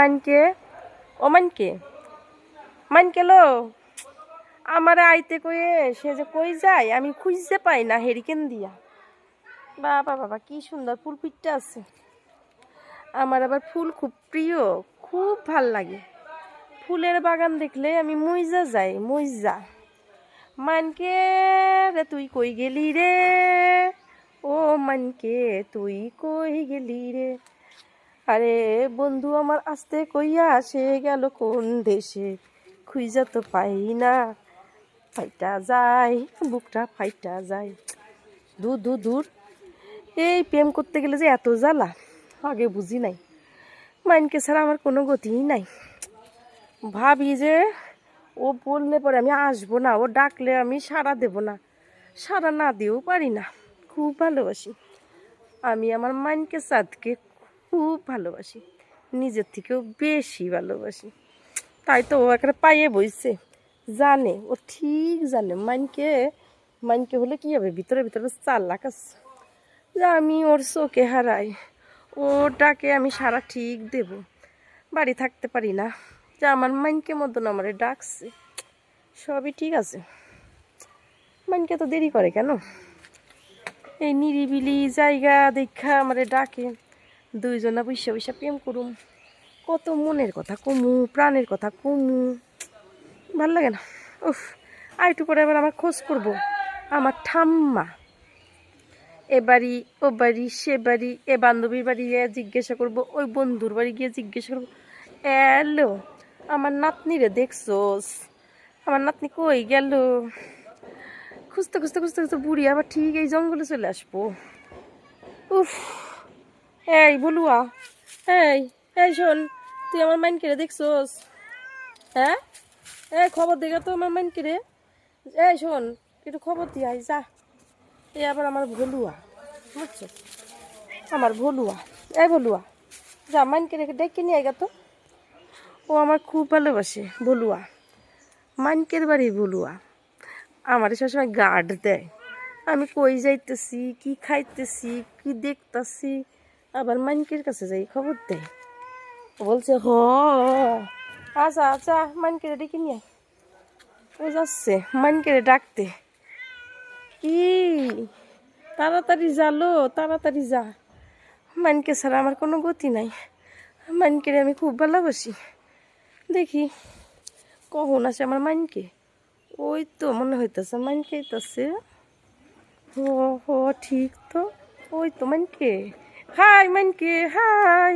মানকে ও মানকে মানকে লো। আমার আইতে কয়ে সে যে কই যায়? আমি খুঁজতে পাই না হেরিকেন দিয়া। বাবা বাবা, কি সুন্দর ফুল পিঠটা আছে। আমার আবার ফুল খুব প্রিয়, খুব ভালো লাগে। ফুলের বাগান দেখলে আমি মইজা যাই, মইজা। মানকে রে, তুই কই গেলি রে? ও মানকে, তুই কই গেলি রে? আরে বন্ধু আমার আসতে কইয়া সে গেল কোন দেশে? খুঁজা তো পাই না। ফাইটা যায়, বুকটা ফাইটা যায়। দূর দূর দূর। এই প্রেম করতে গেলে যে এত জ্বালা, আগে বুঝি নাই। মাইনকে ছাড়া আমার কোনো গতিই নাই। ভাবি যে ও বললে পরে আমি আসব না, ও ডাকলে আমি সাড়া দেব না। সাড়া না দিয়েও পারি না। খুব ভালোবাসি। আমি আমার মাইনকে সাদকে খুব ভালোবাসি। নিজের থেকেও বেশি ভালোবাসি। তাই তো ও একটা পাইয়ে বইছে। জানে, ও ঠিক জানে। মাইনকে মাইনকে হলে কি হবে? ভিতরে ভিতরে চার লাখ যে আমি ওর চোখে হারাই। ওর ডাকে আমি সারা ঠিক দেব। বাড়ি থাকতে পারি না। যে আমার মাইনকে মতন আমারে ডাকছে। সবই ঠিক আছে। মাইনকে তো দেরি করে কেন? এই নিরিবিলি জায়গা দেখা আমারে ডাকে। দুইজনা বৈশা বৈশা প্রেম করুম। কত মনের কথা কমু, প্রাণের কথা কমু। ভালো লাগে না। উফ আইটু করে এবার আমার খোঁজ করব। আমার ঠাম্মা। এ বাড়ি, ও বাড়ি, সে বাড়ি, এ বান্ধবীর বাড়ি গিয়ে জিজ্ঞাসা করব, ওই বন্ধুর বাড়ি গিয়ে জিজ্ঞাসা করব, এলো, আমার নাতনি রে দেখছোস? আমার নাতনি কই গেল? খুঁজতে খুঁজতে খুঁজতে খুঁজতে বুড়ি আবার ঠিক এই জঙ্গলে চলে আসব। উফ এই, বলুয়া। এই এই শোন, তুই আমার মাইন কেড়ে দেখছোস? হ্যাঁ? এই, খবর দেখে তো আমার মাইন কেড়ে। এই, শোন, একটু খবর দিয়ে আই যা। এই আবার আমার ভলুয়া, বুঝছ? আমার ভলুয়া। এই ভলুয়া, যা, মাইন কেড়ে ডেকে নিয়ে গেতো ও আমার খুব ভালোবাসে, ভলুয়া। মাইনকের বাড়ি ভলুয়া। আমার সবসময় গার্ড দেয়। আমি কই যাইতেছি, কি খাইতেছি, কি দেখতেছি আবার মাইনকের কাছে যাই খবর ও বলছে, হ আচ্ছা আচ্ছা মাইনকেরে ডেকে নিয়ে। ও যাচ্ছে মাইনকেরে ডাকতে। কি? তাড়াতাড়ি যালো তাড়াতাড়ি যা। মাইনকে ছাড়া আমার কোনো গতি নাই। মাইনকে আমি খুব ভালোবাসি। দেখি, কখন আছে আমার মাইনকে ওই তো মনে হইতেছে মাইনকে হইতেছে হ হ, ঠিক তো। ওই তো মাইনকে হাই মাইনকে হাই।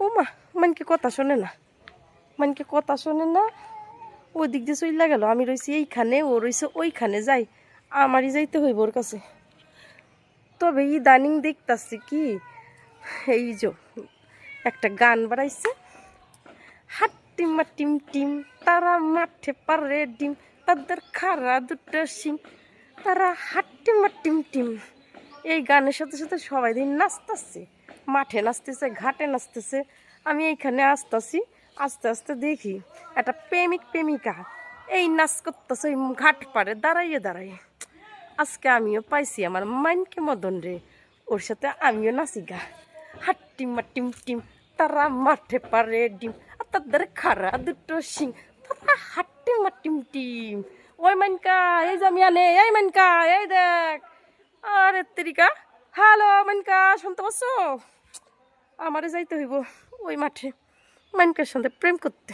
ও মা মাইনকে কথা শোনে না। মাইনকে কথা শোনে না। ওই দিক দিয়ে চইলা গেল। আমি রয়েছি এইখানে, ও রয়েছে ওইখানে, যাই। আমারই যাইতে হইব ওর কাছে। তবে ইদানিং দেখতাছি কি, এই যে একটা গান বাড়াইছে। হাট্টিম টিম টিম, তারা মাঠে পারে ডিম। তাদের খারা দুটো সিম তারা হাট্টিম টিম টিম। এই গানের সাথে সাথে সবাই দিন নাচতেছে, মাঠে নাচতেছে, ঘাটে নাচতেছে। আমি এইখানে আসতেছি, আস্তে আস্তে দেখি একটা প্রেমিক প্রেমিকা এই নাচ করতেছে ওই ঘাট পারে দাঁড়াইয়ে দাঁড়াইয়ে। আজকে আমিও পাইছি আমার মাইনকে মদন রে, ওর সাথে আমিও নাচি গা। হাট্টিম টিম টিম, তারা মাঠে পারে ডিম, আর তাদের খারা দুটো সিং তারা হাট্টিম টিম টিম। ওই মানকা এই আমি এই মানকা এই দেখ। আরে তেরিকা হ্যালো, মানকা, শুনতে পাচ্ছ? আমারে যাইতে হইব ওই মাঠে। মানকার সঙ্গে প্রেম করতে।